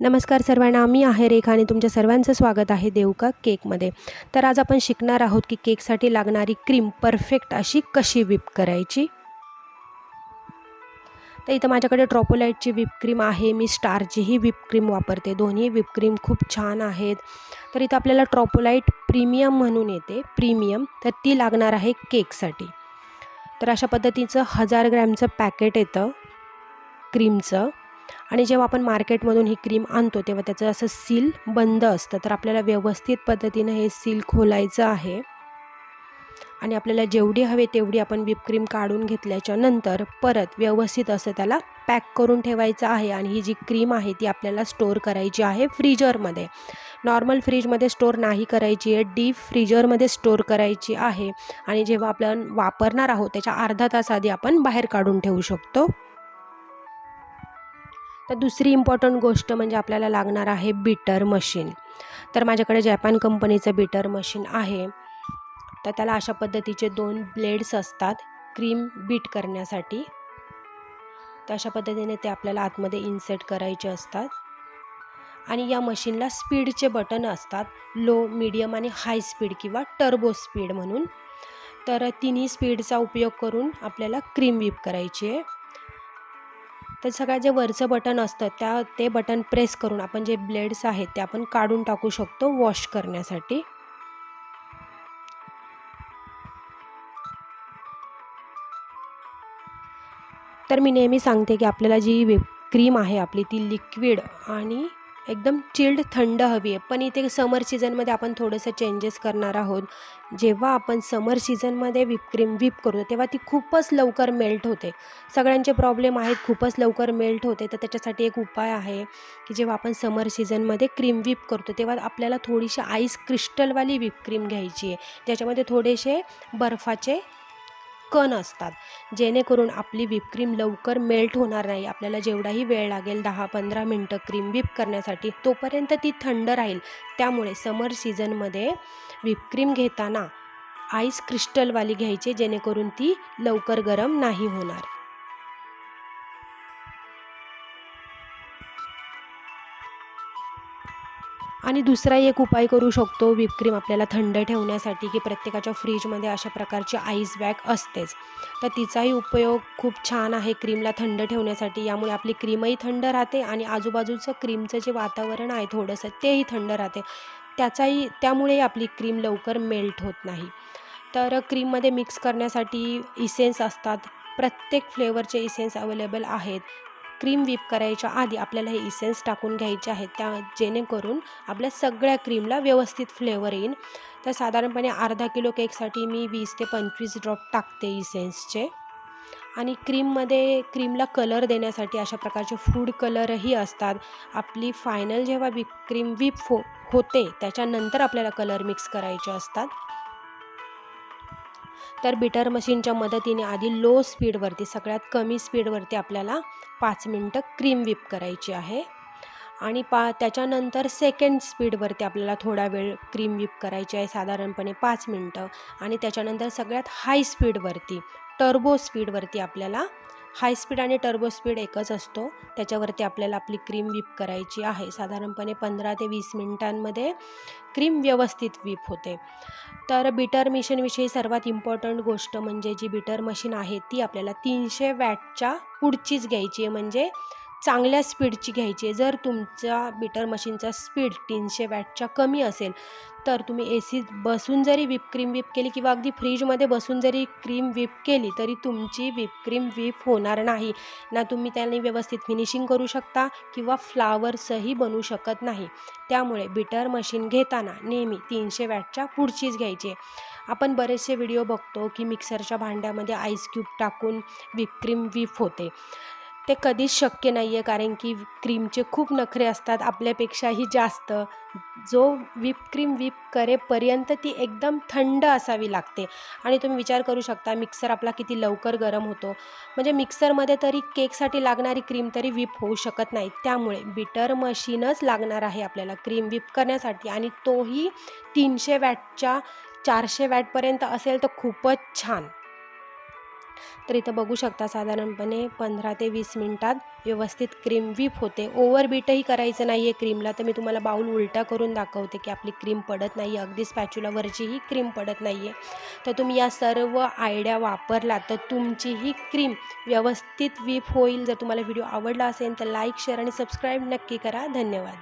नमस्कार सर्वांना मी आहे रेखा आणि तुमच्या सर्वांचं स्वागत आहे देवका केकमध्ये. तर आज आपण शिकणार आहोत की केकसाठी लागणारी क्रीम परफेक्ट अशी कशी विप करायची? तर इथं माझ्याकडे ट्रॉपोलाईटची विपक्रीम आहे मी स्टारचीही विपक्रीम वापरते दोन्ही विपक्रीम खूप छान आहेत. तर इथं आपल्याला ट्रॉपोलाईट प्रीमियम म्हणून येते प्रीमियम तर ती लागणार आहे केकसाठी. तर अशा पद्धतीचं हजार ग्रॅमचं पॅकेट येतं क्रीमचं. आणि जेव्हा आपण मार्केटमधून ही क्रीम आणतो तेव्हा त्याचं असं सील बंद असतं. तर आपल्याला व्यवस्थित पद्धतीनं हे सील खोलायचं आहे. आणि आपल्याला जेवढी हवे तेवढी आपण व्हिप क्रीम काढून घेतल्याच्या नंतर परत व्यवस्थित असं त्याला पॅक करून ठेवायचं आहे. आणि ही जी क्रीम आहे ती आपल्याला स्टोअर करायची आहे फ्रीजरमध्ये. नॉर्मल फ्रीजमध्ये स्टोअर नाही करायची आहे डीप फ्रीजरमध्ये स्टोअर करायची आहे. आणि जेव्हा आपण वापरणार आहोत त्याच्या अर्धा तास आधी आपण बाहेर काढून ठेवू शकतो. तर दुसरी इम्पॉर्टंट गोष्ट म्हणजे आपल्याला लागणार आहे बीटर मशीन तर माझ्याकडे जॅपान कंपनीचं बीटर मशीन आहे. तर त्याला अशा पद्धतीचे दोन ब्लेड्स असतात क्रीम बीट करण्यासाठी. तर अशा पद्धतीने ते आपल्याला आतमध्ये इन्सेट करायचे असतात. आणि या मशीनला स्पीडचे बटन असतात लो मीडियम आणि हाय स्पीड किंवा टर्बो स्पीड म्हणून. तर तिन्ही स्पीडचा उपयोग करून आपल्याला क्रीम व्हीप करायची आहे. तर सगळ्यात जे वरचं बटन असतं त्या ते बटन प्रेस करून आपण जे ब्लेड्स आहेत ते आपण काढून टाकू शकतो वॉश करण्यासाठी. तर मी नेहमी सांगते की आपल्याला जी वे क्रीम आहे आपली ती लिक्विड आणि एकदम चिल्ड थंड हवी आहे. पण इथे समर सीझनमध्ये आपण थोडंसं चेंजेस करणार आहोत. जेव्हा आपण समर सीझनमध्ये व्हिप क्रीम व्हीप करतो तेव्हा ती खूपच लवकर मेल्ट होते. सगळ्यांचे प्रॉब्लेम आहेत खूपच लवकर मेल्ट होते. तर त्याच्यासाठी एक उपाय आहे की जेव्हा आपण समर सीझनमध्ये क्रीम व्हीप करतो तेव्हा आपल्याला थोडीशी आईस क्रिस्टलवाली व्हीप क्रीम घ्यायची आहे. ज्याच्यामध्ये थोडेसे बर्फाचे कण असतात. जेणेकरून आपली व्हिप क्रीम लवकर मेल्ट होणार नाही. आपल्याला जेवढाही वेळ लागेल दहा पंधरा मिनटं क्रीम व्हिप करण्यासाठी तोपर्यंत ती थंड राहील. त्यामुळे समर सीझनमध्ये व्हिप क्रीम घेताना आईस क्रिस्टलवाली घ्यायची जेणेकरून ती लवकर गरम नाही होणार. आणि दुसराही एक उपाय करू शकतो विपक्रीम आपल्याला थंड ठेवण्यासाठी की प्रत्येकाच्या फ्रीजमध्ये अशा प्रकारची आईस बॅग असतेच. तर तिचाही उपयोग खूप छान आहे क्रीमला थंड ठेवण्यासाठी. यामुळे आपली क्रीमही थंड राहते आणि आजूबाजूचं क्रीमचं जे वातावरण आहे थोडंसं तेही थंड राहते. त्याचाही त्यामुळे आपली क्रीम लवकर मेल्ट होत नाही. तर क्रीममध्ये मिक्स करण्यासाठी इसेन्स असतात. प्रत्येक फ्लेवरचे इसेन्स अवेलेबल आहेत. क्रीम व्हीप करायच्या आधी आपल्याला हे इसेन्स टाकून घ्यायचे आहेत. त्या जेणेकरून आपल्या सगळ्या क्रीमला व्यवस्थित फ्लेवर येईल. तर साधारणपणे अर्धा किलो केकसाठी मी वीस ते पंचवीस ड्रॉप टाकते इसेन्सचे आणि क्रीममध्ये क्रीमला कलर देण्यासाठी अशा प्रकारचे फूड कलरही असतात. आपली फायनल जेव्हा व्हीप क्रीम व्हीप हो होते त्याच्यानंतर आपल्याला कलर मिक्स करायचे असतात. तर बीटर मशीनच्या मदतीने आधी लो स्पीडवरती सगळ्यात कमी स्पीडवरती आपल्याला पाच मिनटं क्रीम विप करायची आहे. आणि पा त्याच्यानंतर सेकंड स्पीडवरती आपल्याला थोडा वेळ क्रीम विप करायची आहे साधारणपणे पाच मिनटं. आणि त्याच्यानंतर सगळ्यात हाय स्पीडवरती टर्बो स्पीडवरती आपल्याला हाय स्पीड आणि टर्बो स्पीड एकच असतो. त्याच्यावरती आपल्याला आपली क्रीम विप करायची आहे. साधारणपणे पंधरा ते वीस मिनटांमध्ये क्रीम व्यवस्थित विप होते. तर बीटर मशीनविषयी सर्वात इम्पॉर्टंट गोष्ट म्हणजे जी बीटर मशीन आहे ती आपल्याला तीनशे वॅटच्या पुढचीच घ्यायची आहे. म्हणजे चांगल्या स्पीडची घ्यायची आहे. जर तुमच्या बीटर मशीनचा स्पीड तीनशे वॅटच्या कमी असेल तर तुम्ही ए सी बसून जरी व्हिप क्रीम व्हिप केली किंवा अगदी फ्रीजमध्ये बसून जरी क्रीम व्हिप केली तरी तुमची व्हिप क्रीम व्हिप होणार नाही. ना तुम्ही त्याने व्यवस्थित फिनिशिंग करू शकता किंवा फ्लावर्सही बनवू शकत नाही. त्यामुळे बीटर मशीन घेताना नेहमी तीनशे वॅटच्या पुढचीच घ्यायची आपण बरेचसे व्हिडिओ बघतो की मिक्सरच्या भांड्यामध्ये आईस क्यूब टाकून व्हिप क्रीम व्हिप होते. ते कधीच शक्य नाही आहे कारण की क्रीमचे खूप नखरे असतात आपल्यापेक्षाही जास्त. जो व्हिप क्रीम व्हिप करेपर्यंत ती एकदम थंड असावी लागते. आणि तुम्ही विचार करू शकता मिक्सर आपला किती लवकर गरम होतो. म्हणजे मिक्सरमध्ये तरी केकसाठी लागणारी क्रीम तरी व्हिप होऊ शकत नाही. त्यामुळे बिटर मशीनच लागणार आहे आपल्याला क्रीम व्हिप करण्यासाठी. आणि तोही तीनशे वॅटच्या चारशे वॅटपर्यंत असेल तर खूपच छान. तर इथं बघू शकता साधारणपणे पंधरा ते वीस मिनटात व्यवस्थित क्रीम व्हीप होते. ओव्हर बीटही करायचं नाही आहे क्रीमला तर मी तुम्हाला बाऊल उलटा करून दाखवते की आपली क्रीम पडत नाही आहे अगदी स्पॅच्युलावरचीही क्रीम पडत नाही आहे तर तुम्ही या सर्व आयडिया वापरला तर तुमचीही क्रीम व्यवस्थित व्हीप होईल. जर तुम्हाला व्हिडिओ आवडला असेल तर लाईक शेअर आणि सबस्क्राईब नक्की करा. धन्यवाद.